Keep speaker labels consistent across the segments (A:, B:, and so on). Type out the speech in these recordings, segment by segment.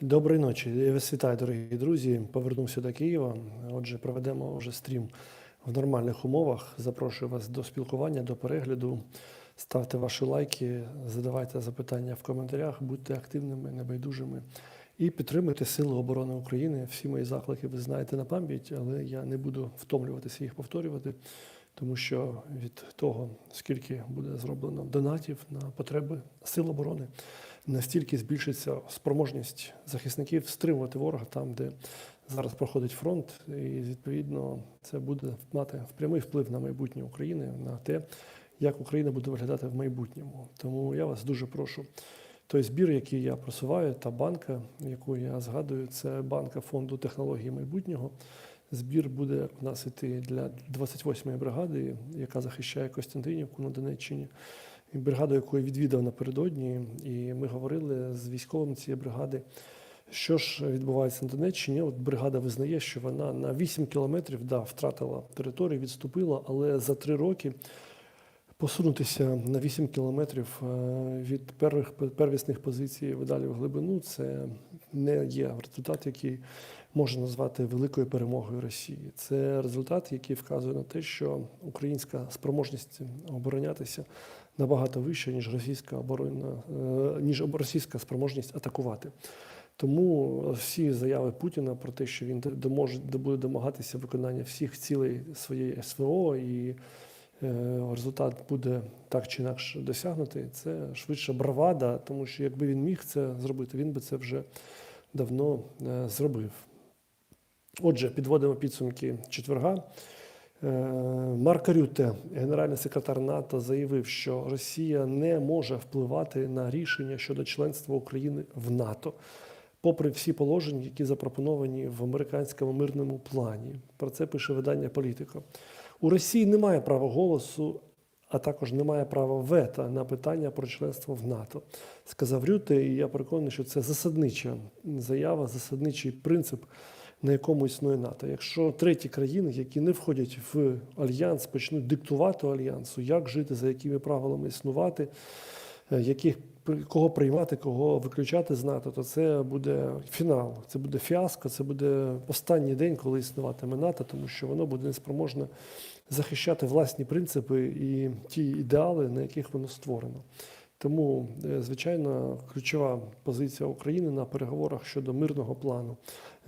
A: Доброї ночі. Я вас вітаю, дорогі друзі. Повернувся до Києва. Отже, проведемо вже стрім в нормальних умовах. Запрошую вас до спілкування, до перегляду. Ставте ваші лайки, задавайте запитання в коментарях, будьте активними, небайдужими і підтримуйте Сили оборони України. Всі мої заклики ви знаєте на пам'ять, але я не буду втомлюватися їх повторювати, тому що від того, скільки буде зроблено донатів на потреби Сил оборони, настільки збільшиться спроможність захисників стримувати ворога там, де зараз проходить фронт, і відповідно це буде мати прямий вплив на майбутнє України, на те, як Україна буде виглядати в майбутньому. Тому я вас дуже прошу. Той збір, який я просуваю, та банка, яку я згадую, це банка фонду технології майбутнього. Збір буде у нас іти для 28-ї бригади, яка захищає Костянтинівку на Донеччині. Бригаду, яку я відвідав напередодні, і ми говорили з військовим цієї бригади, що ж відбувається на Донеччині. От бригада визнає, що вона на 8 кілометрів да, втратила територію, відступила, але за три роки посунутися на 8 кілометрів е, від первих первісних позицій далі в глибину це не є результат, який можна назвати великою перемогою Росії. Це результат, який вказує на те, що українська спроможність оборонятися набагато вища, ніж російська оборона, е, ніж російська спроможність атакувати. Тому всі заяви Путіна про те, що він буде домагатися виконання всіх цілей своєї СВО і е, результат буде так чи інакше досягнутий, це швидше бравада, тому що якби він міг це зробити, він би це вже давно е, зробив. Отже, підводимо підсумки четверга. Е, Марк Рюте, генеральний секретар НАТО, заявив, що Росія не може впливати на рішення щодо членства України в НАТО, попри всі положення, які запропоновані в американському мирному плані. Про це пише видання Політика. У Росії немає права голосу, а також немає права вето на питання про членство в НАТО, сказав Рюте. І я переконаний, що це засаднича заява, засадничий принцип на якому існує НАТО. Якщо треті країни, які не входять в альянс, почнуть диктувати альянсу, як жити, за якими правилами існувати, е, яких кого приймати, кого виключати з НАТО, то це буде фінал, це буде фіаско, це буде останній день, коли існуватиме НАТО, тому що воно буде неспроможне захищати власні принципи і ті ідеали, на яких воно створено. Тому, е, звичайно, ключова позиція України на переговорах щодо мирного плану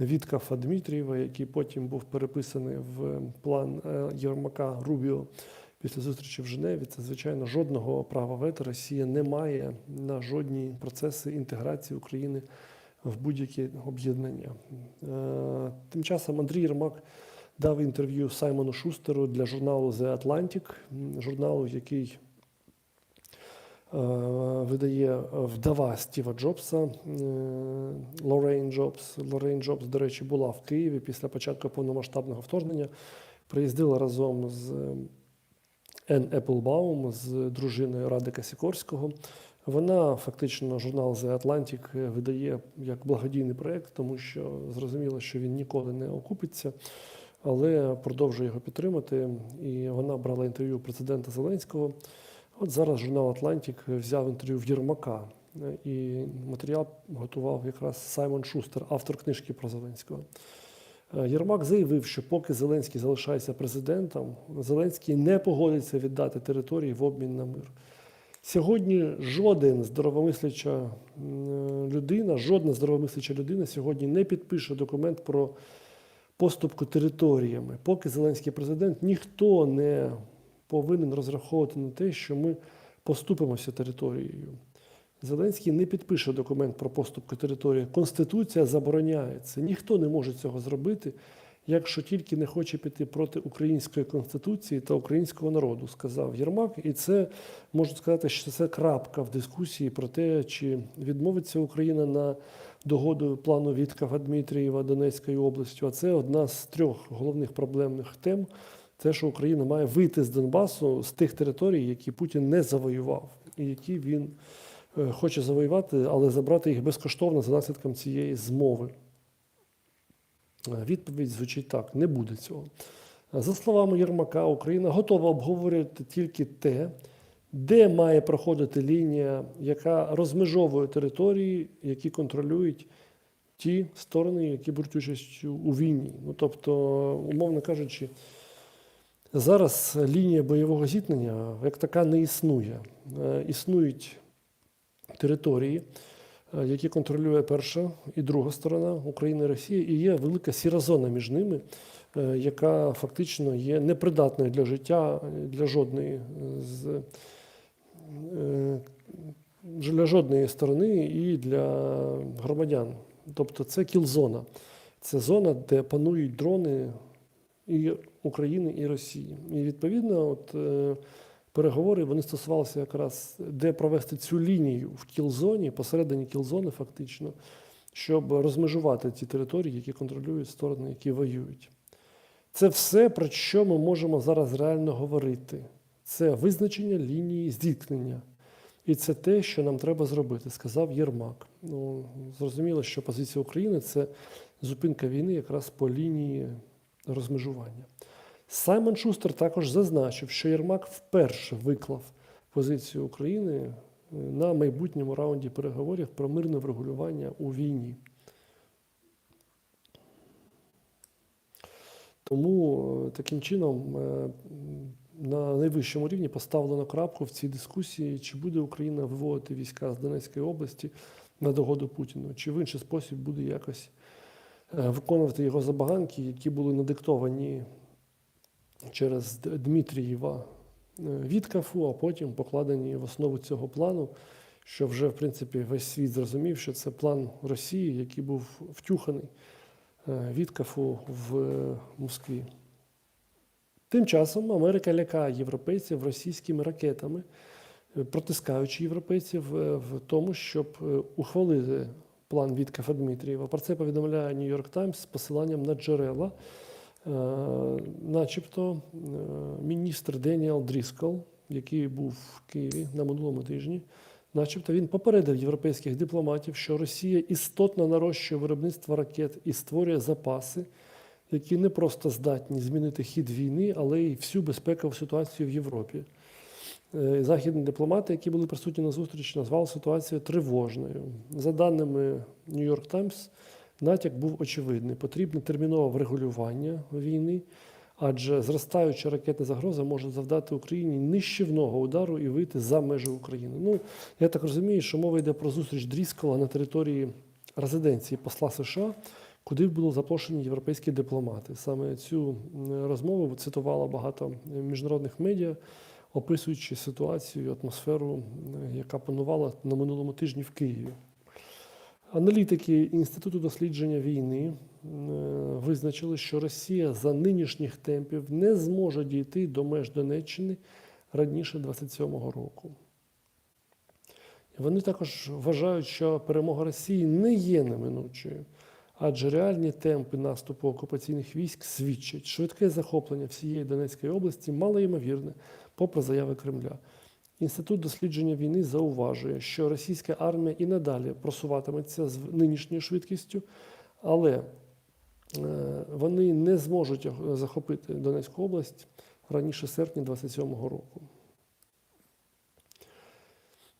A: Віткафа Дмитрієва, який потім був переписаний в план е, Єрмака Рубіо після зустрічі в Женеві. Це звичайно жодного права вето Росія не має на жодні процеси інтеграції України в будь-які об'єднання. Е, тим часом Андрій Єрмак дав інтерв'ю Саймону Шустеру для журналу The Atlantic, журналу, який видає вдова Стіва Джобса е, Лорейн Джобс. Лорейн Джобс, до речі, була в Києві після початку повномасштабного вторгнення. Приїздила разом з Ен Еплбаум, з дружиною Радика Сікорського. Вона фактично журнал The Atlantic видає як благодійний проєкт, тому що зрозуміло, що він ніколи не окупиться, але продовжує його підтримати. І вона брала інтерв'ю президента Зеленського. От зараз журнал Атлантик взяв інтерв'ю в Єрмака, і матеріал готував якраз Саймон Шустер, автор книжки про Зеленського. Е, Єрмак заявив, що поки Зеленський залишається президентом, Зеленський не погодиться віддати території в обмін на мир. Сьогодні жоден здоровомисляча людина, жодна здоровомисляча людина сьогодні не підпише документ про поступку територіями. Поки Зеленський президент, ніхто не повинен розраховувати на те, що ми поступимося територією. Зеленський не підпише документ про поступку території. Конституція забороняє це. Ніхто не може цього зробити, якщо тільки не хоче піти проти української конституції та українського народу, сказав Єрмак. І це можу сказати, що це крапка в дискусії про те, чи відмовиться Україна на догоду плану Віткава Дмитрієва Донецькою областю. А це одна з трьох головних проблемних тем. Те, що Україна має вийти з Донбасу з тих територій, які Путін не завоював, і які він е, хоче завоювати, але забрати їх безкоштовно за наслідком цієї змови. Е, відповідь звучить так: не буде цього. За словами Єрмака, Україна готова обговорювати тільки те, де має проходити лінія, яка розмежовує території, які контролюють ті сторони, які беруть участь у- війні. Ну тобто, умовно кажучи, зараз лінія бойового зіткнення як така не існує. Е, Існують території, е, які контролює перша і друга сторона України і Росії, і є велика сіра зона між ними, е, яка фактично є непридатною для життя для жодної з для жодної сторони і для громадян. Тобто це кіл-зона. Це зона, де панують дрони і України, і Росії. І відповідно, от, е, переговори вони стосувалися якраз, де провести цю лінію в кіл-зоні, посередині кіл-зони, фактично, щоб розмежувати ті території, які контролюють сторони, які воюють. Це все, про що ми можемо зараз реально говорити. Це визначення лінії зіткнення. І це те, що нам треба зробити, сказав Єрмак. Ну, зрозуміло, що позиція України це зупинка війни якраз по лінії розмежування. Саймон Шустер також зазначив, що Єрмак вперше виклав позицію України е, на майбутньому раунді переговорів про мирне врегулювання у війні. Тому е, таким чином е, на найвищому рівні поставлено крапку в цій дискусії, чи буде Україна виводити війська з Донецької області на догоду Путіну, чи в інший спосіб буде якось виконувати його забаганки, які були надиктовані через Дмитрієва е, Віткафу, а потім покладені в основу цього плану, що вже в принципі весь світ зрозумів, що це план Росії, який був втюханий е, Віткафу в е, Москві. Тим часом Америка лякає європейців російськими ракетами, е, протискаючи європейців е, в тому, щоб е, ухвалити план Віткафа Дмитрієва. Про це повідомляє Нью-Йорк Таймс з посиланням на джерела. Е, Начебто е, міністр Деніел Дріскол, який був в Києві на минулому тижні, начебто він попередив європейських дипломатів, що Росія істотно нарощує виробництво ракет і створює запаси, які не просто здатні змінити хід війни, але й всю безпекову ситуацію в Європі. Е, Західні дипломати, які були присутні на зустрічі, назвали ситуацію тривожною. За даними New York Times, натяк був очевидний. Потрібне термінове врегулювання війни, адже зростаюча ракетна загроза може завдати Україні нищівного удару і вийти за межі України. Ну, я так розумію, що мова йде про зустріч Дріскола на території резиденції посла США, куди були запрошені європейські дипломати. Саме цю розмову цитувало багато міжнародних медіа, описуючи ситуацію, атмосферу, яка панувала на минулому тижні в Києві. Аналітики Інституту дослідження війни е, визначили, що Росія за нинішніх темпів не зможе дійти до меж Донеччини раніше 27-го року. Вони також вважають, що перемога Росії не є неминучою, адже реальні темпи наступу окупаційних військ свідчать, швидке захоплення всієї Донецької області малоймовірне, попри заяви Кремля. Інститут дослідження війни зауважує, що російська армія і надалі просуватиметься з нинішньою швидкістю, але е, вони не зможуть захопити Донецьку область раніше серпня 27-го року.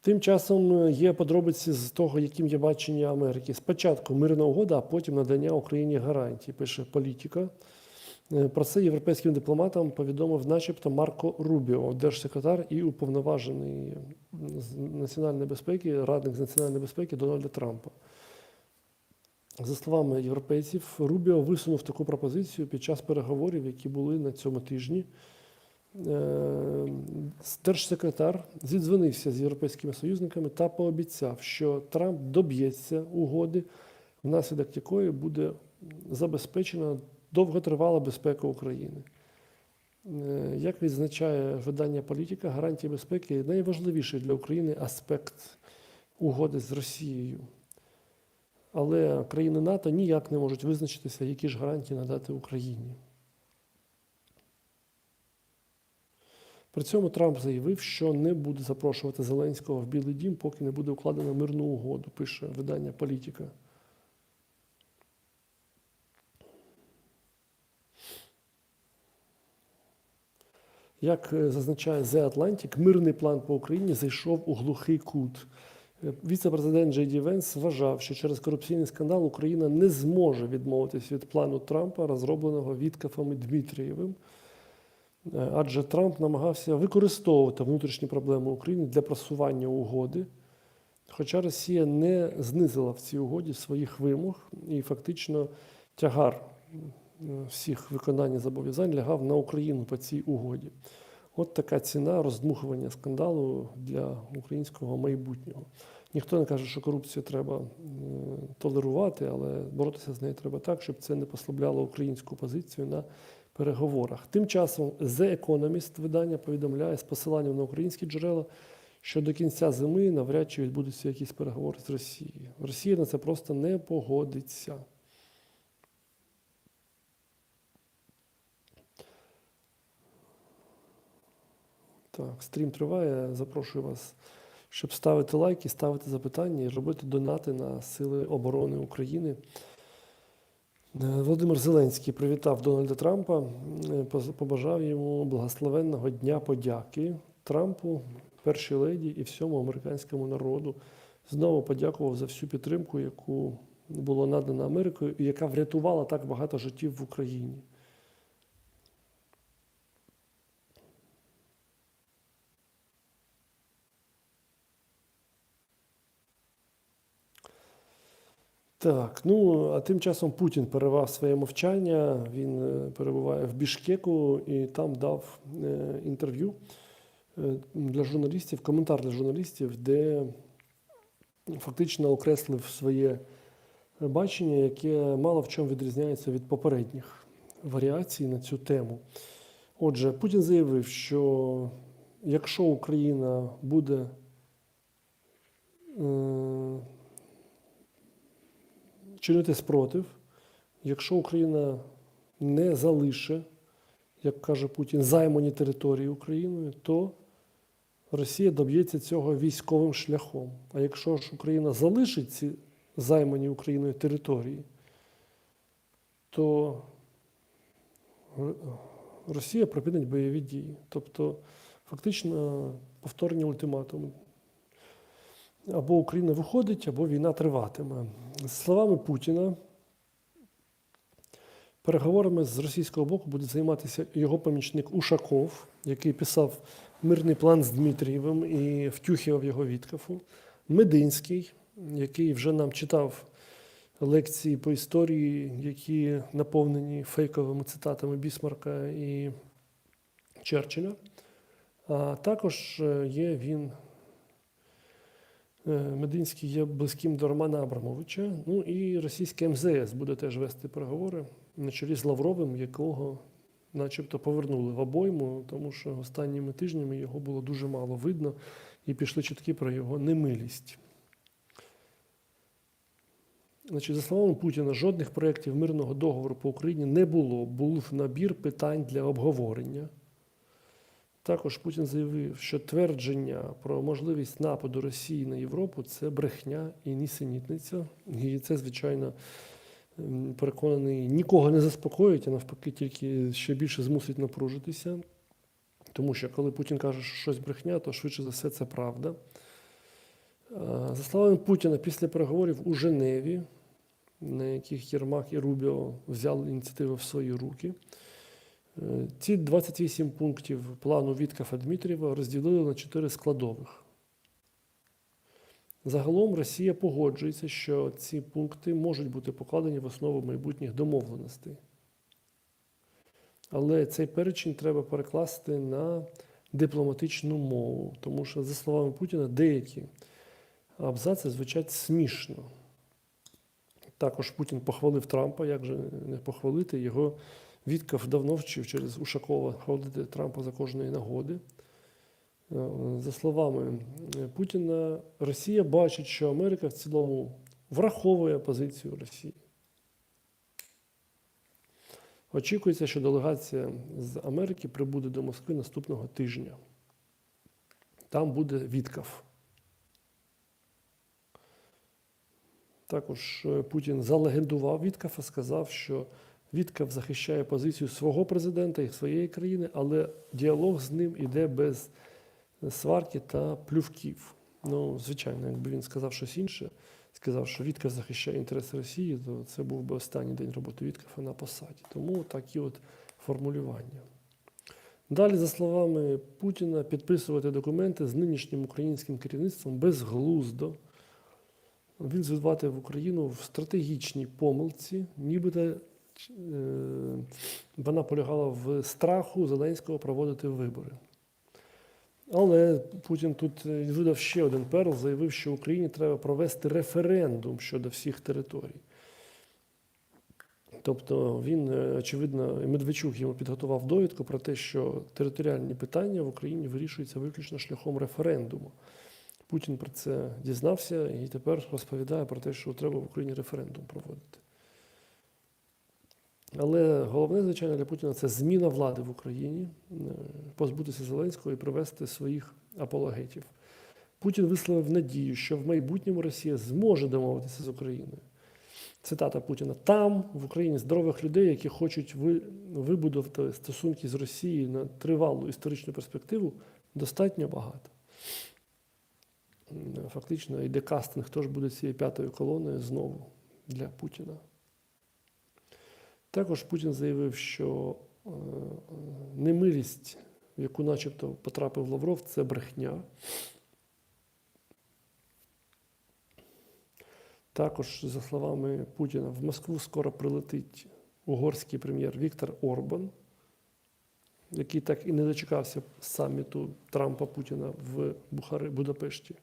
A: Тим часом е, є подробиці з того, яким є бачення Америки. Спочатку мирна угода, а потім надання Україні гарантій, пише політика. Е, Про це європейським дипломатам повідомив, начебто, Марко Рубіо, держсекретар і уповноважений з національної безпеки, радник з національної безпеки Дональда Трампа. За словами європейців, Рубіо висунув таку пропозицію під час переговорів, які були на цьому тижні. Е, Держсекретар зідзвонився з європейськими союзниками та пообіцяв, що Трамп доб'ється угоди, внаслідок якої буде забезпечена довготривала безпека України. Е, Як відзначає видання політика, гарантії безпеки найважливіший для України аспект угоди з Росією. Але країни НАТО ніяк не можуть визначитися, які ж гарантії надати Україні. При цьому Трамп заявив, що не буде запрошувати Зеленського в Білий Дім, поки не буде укладено мирну угоду, пише видання Політика. Як е, зазначає The Atlantic, мирний план по Україні зайшов у глухий кут. Е, Віце-президент Джей Ді Венс вважав, що через корупційний скандал Україна не зможе відмовитись від плану Трампа, розробленого Віткафом і Дмитрієвим. Е, Адже Трамп намагався використовувати внутрішні проблеми України для просування угоди. Хоча Росія не знизила в цій угоді своїх вимог, і фактично тягар всіх виконання зобов'язань лягав на Україну по цій угоді. От така ціна роздмухування скандалу для українського майбутнього. Ніхто не каже, що корупцію треба толерувати, але боротися з нею треба так, щоб це не послабляло українську позицію на переговорах. Тим часом The Economist видання повідомляє з посиланням на українські джерела, що до кінця зими навряд чи відбудуться якісь переговори з Росією. Росія на це просто не погодиться. Так, стрім триває. Запрошую вас, щоб ставити лайки, ставити запитання і робити донати на Сили оборони України. Е, Володимир Зеленський привітав Дональда Трампа, е, побажав йому благословенного Дня подяки Трампу, першій леді і всьому американському народу. Знову подякував за всю підтримку, яку було надано Америкою, і яка врятувала так багато життів в Україні. Так, ну а тим часом Путін перервав своє мовчання. Він е, перебуває в Бішкеку і там дав е, інтерв'ю е, для журналістів, коментар для журналістів, де фактично окреслив своє бачення, яке мало в чому відрізняється від попередніх варіацій на цю тему. Отже, Путін заявив, що якщо Україна буде чинити спротив, якщо Україна не залише, як каже Путін, займані території Україною, то Росія доб'ється цього військовим шляхом. А якщо ж Україна залишить ці займані Україною території, то Росія припинить бойові дії. Тобто, фактично, повторні ультиматуми. Або Україна виходить, або війна триватиме. Словами Путіна, переговорами з російського боку буде займатися його помічник Ушаков, який писав мирний план з Дмитрієвим і втюхував його Віткафу. Мединський, який вже нам читав лекції по історії, які наповнені фейковими цитатами Бісмарка і Черчилля. А також е, є він Мединський є близьким до Романа Абрамовича. Ну і російське МЗС буде теж вести переговори на чолі з Лавровим, якого начебто повернули в обойму, тому що останніми тижнями його було дуже мало видно, і пішли чутки про його немилість. Значить, за словами Путіна, жодних проєктів мирного договору по Україні не було. Був набір питань для обговорення. Також Путін заявив, що твердження про можливість нападу Росії на Європу це брехня і нісенітниця. І це, звичайно, переконаний, нікого не заспокоїть, а навпаки, тільки ще більше змусить напружитися. Тому що коли Путін каже, що щось брехня, то швидше за все це правда. За словами Путіна, після переговорів у Женеві, на яких Єрмак і Рубіо взяли ініціативу в свої руки, е, ці 28 пунктів плану Віткафа Дмитрієва розділили на 4 складових. Загалом Росія погоджується, що ці пункти можуть бути покладені в основу майбутніх домовленостей. Але цей перечень треба перекласти на дипломатичну мову, тому що, за словами Путіна, деякі абзаци звучать смішно. Також Путін похвалив Трампа, як же не похвалити. Його Вітков давно вчив через Ушакова хвалити Трампа за кожної нагоди. Е, За словами е, Путіна, Росія бачить, що Америка в цілому враховує позицію Росії. Очікується, що делегація з Америки прибуде до Москви наступного тижня. Там буде Віткав. Також е, Путін залегендував Віткафа, сказав, що Віткав захищає позицію свого президента і своєї країни, але діалог з ним іде без сварки та плювків. Ну, звичайно, якби він сказав щось інше, сказав, що Віткав захищає інтереси Росії, то це був би останній день роботи Віткафа на посаді. Тому такі от формулювання. Далі, за словами Путіна, підписувати документи з нинішнім українським керівництвом безглуздо. Він звинуватив Україну в стратегічній помилці, нібито вона полягала в страху Зеленського проводити вибори. Але Путін тут е, видав ще один перл, заявив, що Україні треба провести референдум щодо всіх територій. Тобто він, е, очевидно, Медведчук йому підготував довідку про те, що територіальні питання в Україні вирішуються виключно шляхом референдуму. Путін про це дізнався і тепер розповідає про те, що треба в Україні референдум проводити. Але головне, звичайно, для Путіна це зміна влади в Україні, е, позбутися Зеленського і привести своїх апологетів. Путін висловив надію, що в майбутньому Росія зможе домовитися з Україною. Цитата Путіна: там в Україні здорових людей, які хочуть ви- вибудувати стосунки з Росією на тривалу історичну перспективу, достатньо багато. Фактично йде кастинг, хто ж буде цією п'ятою колоною знову для Путіна. Також Путін заявив, що е, немилість, в яку начебто потрапив Лавров, це брехня. Також, за словами Путіна, в Москву скоро прилетить угорський прем'єр Віктор Орбан, який так і не дочекався саміту Трампа Путіна в Бухари, Будапешті.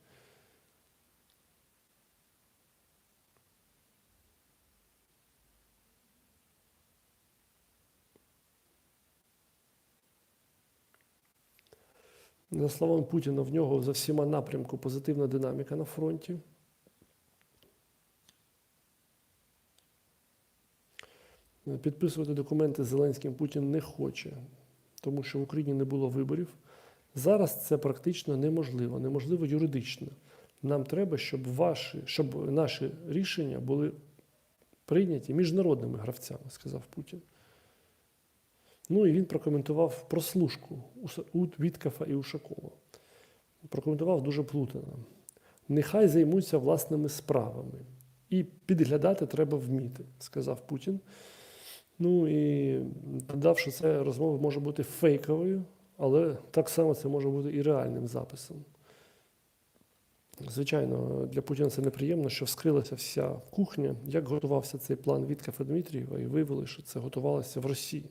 A: За словами Путіна, в нього за всіма напрямку позитивна динаміка на фронті. Підписувати документи з Зеленським Путін не хоче, тому що в Україні не було виборів. Зараз це практично неможливо, неможливо юридично. Нам треба, щоб, ваші, щоб наші рішення були прийняті міжнародними гравцями, сказав Путін. Ну і він прокоментував прослушку у Віткафа і Ушакова. Прокоментував дуже плутано. Нехай займуться власними справами. І підглядати треба вміти, сказав Путін. Ну і додав, що ця розмова може бути фейковою, але так само це може бути і реальним записом. Звичайно, для Путіна це неприємно, що вскрилася вся кухня, як готувався цей план Віткафа Дмитрієва, і виявили, що це готувалося в Росії.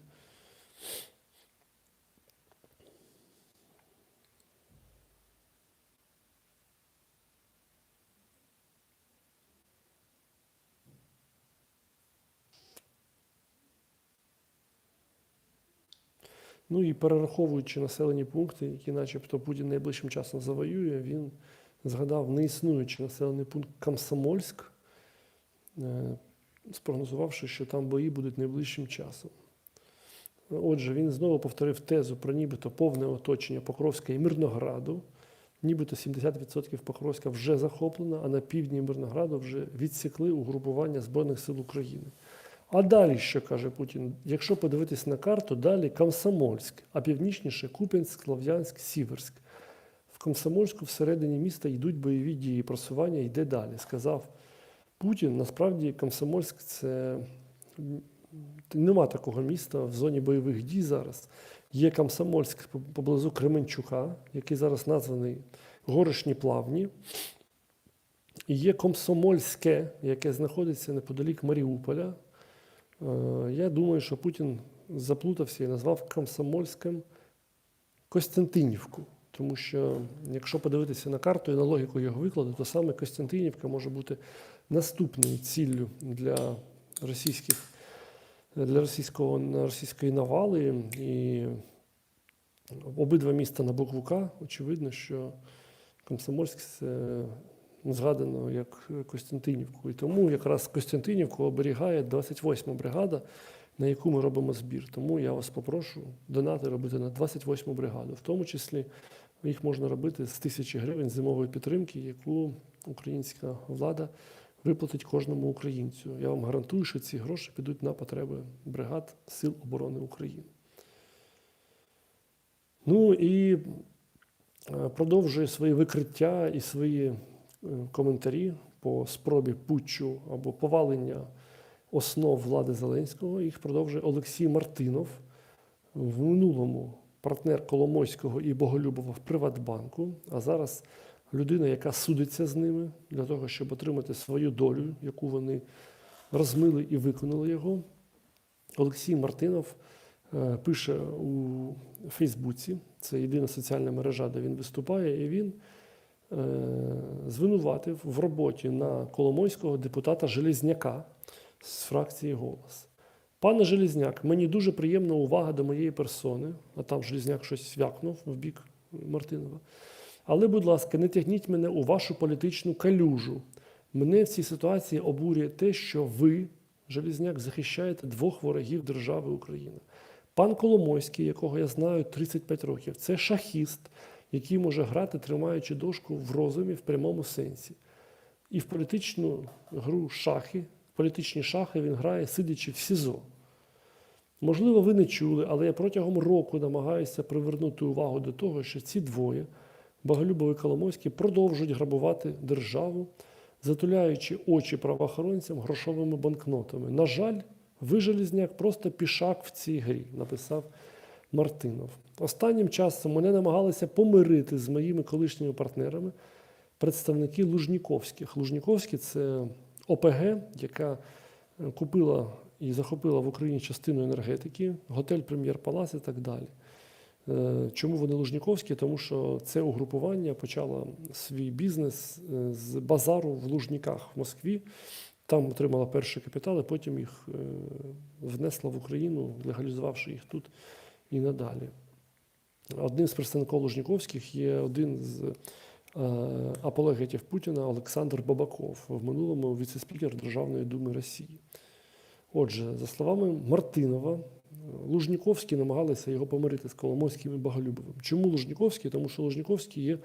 A: Ну і перераховуючи населені пункти, які начебто Путін найближчим часом завоює, він згадав неіснуючий населений пункт Комсомольськ, е, спрогнозувавши, що там бої будуть найближчим часом. Отже, він знову повторив тезу про нібито повне оточення Покровська і Мирнограду. Нібито 70% Покровська вже захоплено, а на півдні Мирнограду вже відсікли угрупування Збройних сил України. А далі, що каже Путін, якщо подивитись на карту, далі Комсомольськ, а північніше Куп'янськ, Слов'янськ, Сіверськ. В Комсомольську всередині міста йдуть бойові дії, просування йде далі. Сказав Путін. Насправді Комсомольськ це нема такого міста в зоні бойових дій зараз. Є Комсомольськ поблизу Кременчука, який зараз названий Горишні Плавні. І є Комсомольське, яке знаходиться неподалік Маріуполя. Е, Я думаю, що Путін заплутався і назвав Комсомольським Костянтинівку. Тому що, якщо подивитися на карту і на логіку його викладу, то саме Костянтинівка може бути наступною ціллю для російських для російського російської навали. І обидва міста на букву К, очевидно, що Комсомольськ це згадано як Костянтинівку. І тому якраз Костянтинівку оберігає 28-ма бригада, на яку ми робимо збір. Тому я вас попрошу донати робити на 28-му бригаду. В тому числі їх можна робити з тисячі гривень зимової підтримки, яку українська влада виплатить кожному українцю. Я вам гарантую, що ці гроші підуть на потреби бригад Сил оборони України. Ну і е, продовжує свої викриття і свої е, коментарі по спробі путчу або повалення основ влади Зеленського. Їх продовжує Олексій Мартинов, в минулому партнер Коломойського і Боголюбова в Приватбанку, а зараз людина, яка судиться з ними для того, щоб отримати свою долю, яку вони розмили і виконали його. Олексій Мартинов е, пише у Фейсбуці, це єдина соціальна мережа, де він виступає, і він е, звинуватив в роботі на Коломойського депутата Железняка з фракції Голос. Пане Железняк, мені дуже приємна увага до моєї персони, а там Железняк щось свякнув в бік Мартинова. Але, будь ласка, не тягніть мене у вашу політичну калюжу. Мене в цій ситуації обурює те, що ви, Железняк, захищаєте двох ворогів держави Україна. Пан Коломойський, якого я знаю 35 років, це шахіст, який може грати, тримаючи дошку в розумі в прямому сенсі. І в політичну гру шахи, в політичні шахи він грає, сидячи в СІЗО. Можливо, ви не чули, але я протягом року намагаюся привернути увагу до того, що ці двоє, Боголюбов і Коломойський, продовжують грабувати державу, затуляючи очі правоохоронцям грошовими банкнотами. На жаль, ви, Желізняк, просто пішак в цій грі, написав Мартинов. Останнім часом мене намагалися помирити з моїми колишніми партнерами представники Лужніковських. Лужніковські це ОПГ, яка е, купила і захопила в Україні частину енергетики, готель Прем'єр Палас і так далі. Е, Чому вони Лужніковські? Тому що це угрупування почало свій бізнес е, з базару в Лужніках в Москві. Там отримала перший капітал, і потім їх е, внесла в Україну, легалізувавши їх тут і надалі. Одним з представників Лужніковських є один з апологетів Путіна Олександр Бабаков, в минулому віце-спікер Державної думи Росії. Отже, за словами Мартинова, Лужніковські намагалися його помирити з Коломойським і Боголюбовим. Чому Лужніковський? Тому що Лужніковські є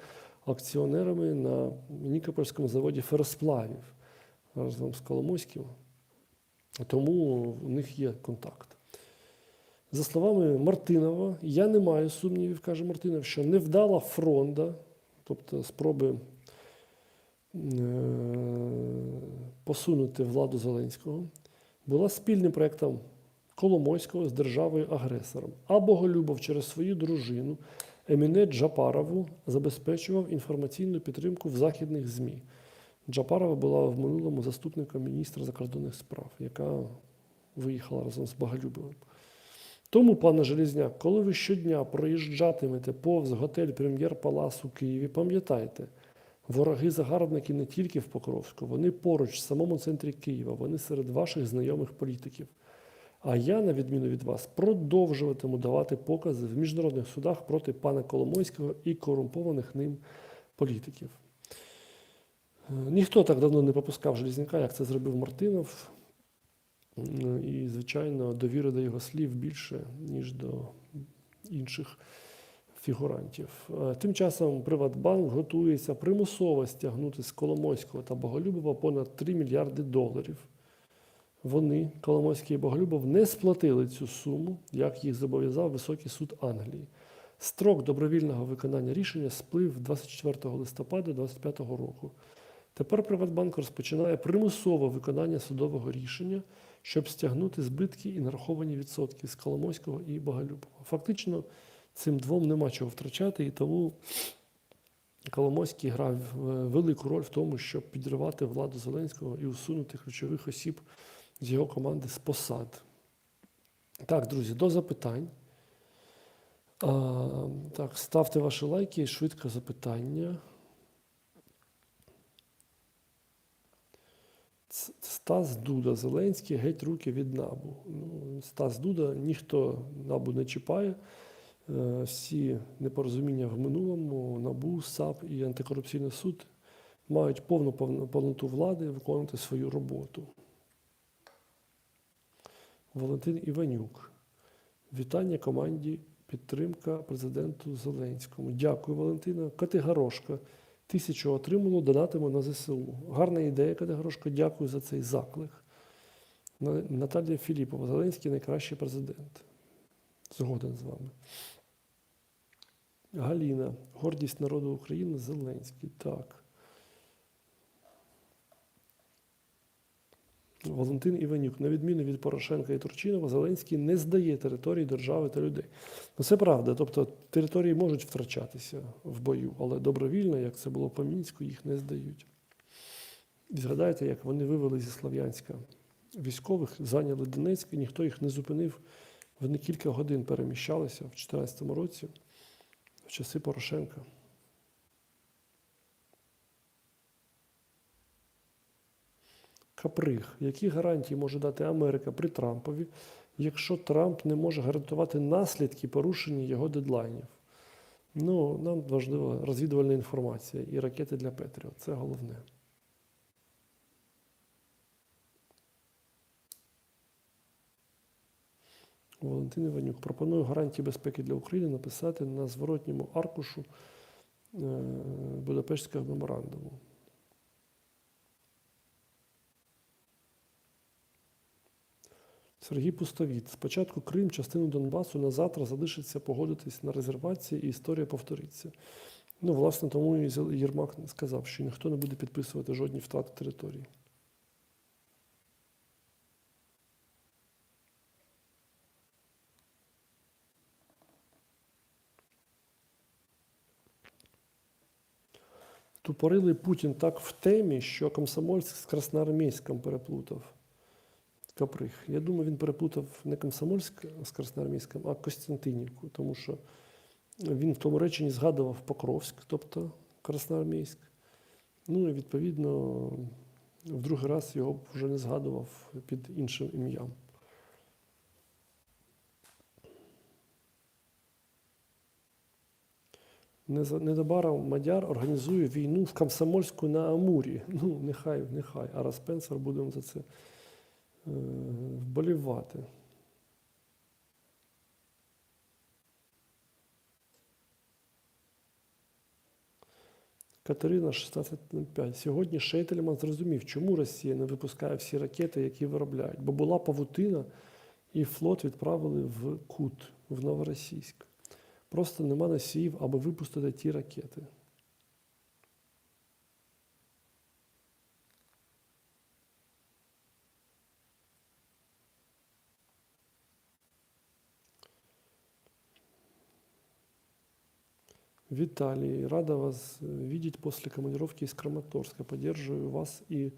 A: акціонерами на Нікопольському заводі феросплавів разом з Коломойським. Тому у них є контакт. За словами Мартинова, я не маю сумнівів, каже Мартинов, що невдала фронда, тобто спроби е, посунути владу Зеленського, була спільним проєктом Коломойського з державою-агресором. А Боголюбов через свою дружину Еміне Джапарову забезпечував інформаційну підтримку в західних ЗМІ. Джапарова була в минулому заступником міністра закордонних справ, яка виїхала разом з Боголюбовим. Тому, пане Желізняк, коли ви щодня проїжджатимете повз готель Прем'єр Палас у Києві, пам'ятайте, вороги-загарбники не тільки в Покровську, вони поруч, в самому центрі Києва, вони серед ваших знайомих політиків. А я, на відміну від вас, продовжуватиму давати покази в міжнародних судах проти пана Коломойського і корумпованих ним політиків. Е, Ніхто так давно не попускав Желізняка, як це зробив Мартинов. І, звичайно, довіри до його слів більше, ніж до інших фігурантів. Е, Тим часом Приватбанк готується примусово стягнути з Коломойського та Боголюбова понад 3 мільярди доларів. Вони, Коломойський і Боголюбов, не сплатили цю суму, як їх зобов'язав Високий суд Англії. Строк добровільного виконання рішення сплив 24 листопада 2025 року. Тепер Приватбанк розпочинає примусове виконання судового рішення, щоб стягнути збитки і нараховані відсотки з Коломойського і Боголюбова. Фактично, цим двом нема чого втрачати, і тому Коломойський грав е, велику роль в тому, щоб підривати владу Зеленського і усунути ключових осіб з його команди з посад. Так, друзі, до запитань. А, так, ставте ваші лайки, і швидко запитання. Стас Дуда, Зеленський, геть руки від набу. Ну, Стас Дуда ніхто набу не чіпає. Е, Всі непорозуміння в минулому, НАБУ, САП і антикорупційний суд мають повну- повноту влади виконувати свою роботу. Валентин Іванюк. Вітання команді підтримка президенту Зеленському. Дякую, Валентина. Категорошка. Тисячу отримало, донатимо на ЗСУ. Гарна ідея, Категорошка. Дякую за цей заклик. Наталія Філіпова. Зеленський найкращий президент. Згоден з вами. Галіна, гордість народу України, Зеленський. Так. Валентин Іванюк, на відміну від Порошенка і Турчинова, Зеленський не здає території держави та людей. Ну, це правда. Тобто території можуть втрачатися в бою, але добровільно, як це було по Мінську, їх не здають. І згадайте, як вони вивели зі Слов'янська військових, зайняли Донецьк, і ніхто їх не зупинив. Вони кілька годин переміщалися в 2014 році, в часи Порошенка. Каприг. Які гарантії може дати Америка при Трампові, якщо Трамп не може гарантувати наслідки порушення його дедлайнів? Ну, нам важлива розвідувальна інформація і ракети для Петріот. Це головне. Валентин Іванюк. Пропоную гарантії безпеки для України написати на зворотньому аркушу е, Будапештського меморандуму. Сергій Пустовіт. Спочатку Крим, частину Донбасу на завтра залишиться погодитись на резервації і історія повториться. Ну, власне, тому і Єрмак сказав, що ніхто не буде підписувати жодні втрати території. Тупорилий Путін так в темі, що Комсомольськ з Красноармійськом переплутав. Каприг. Я думаю, він переплутав не Комсомольськ з Красноармійськом, а Костянтинівку, тому що він в тому реченні згадував Покровськ, тобто Красноармійськ. Ну і відповідно в другий раз його вже не згадував під іншим ім'ям. Незабаром Мадяр організує війну в Комсомольську на Амурі. Ну, нехай, нехай. А Спенсер будемо за це вболівати. Катерина 1605. Сьогодні Шейтельман зрозумів, чому Росія не випускає всі ракети, які виробляють. Бо була павутина, і флот відправили в Кут, в Новоросійськ. Просто нема носіїв, аби випустити ті ракети. Виталий, рада вас э, видеть после командировки из Краматорска. Поддерживаю вас и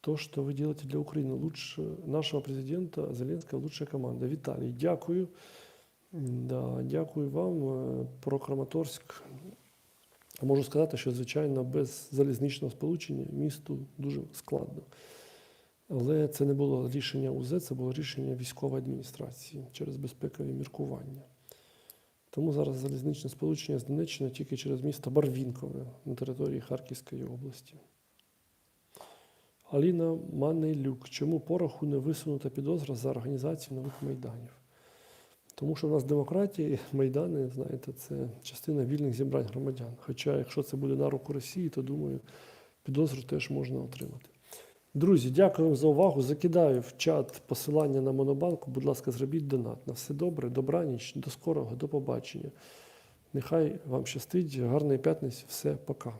A: то, что вы делаете для Украины. Лучше нашего президента Зеленського лучшая команда. Віталій, дякую. Да, дякую вам. Е, Про Краматорськ. Можу сказати, що, звичайно, без залізничного сполучення місту дуже складно. Але це не було рішення УЗ, це було рішення військової адміністрації через безпекові міркування. Тому зараз залізничне сполучення з Донеччини тільки через місто Барвінкове на території Харківської області. Аліна Манелюк. Чому пороху не висунута підозра за організацію нових майданів? Тому що в нас демократія, майдани, знаєте, це частина вільних зібрань громадян. Хоча, якщо це буде на руку Росії, то думаю, підозру теж можна отримати. Друзі, дякую вам за увагу. Закидаю в чат посилання на Монобанку. Будь ласка, зробіть донат. На все добре, добраніч, до скорого, до побачення. Нехай вам щастить, гарної п'ятниці, все, пока.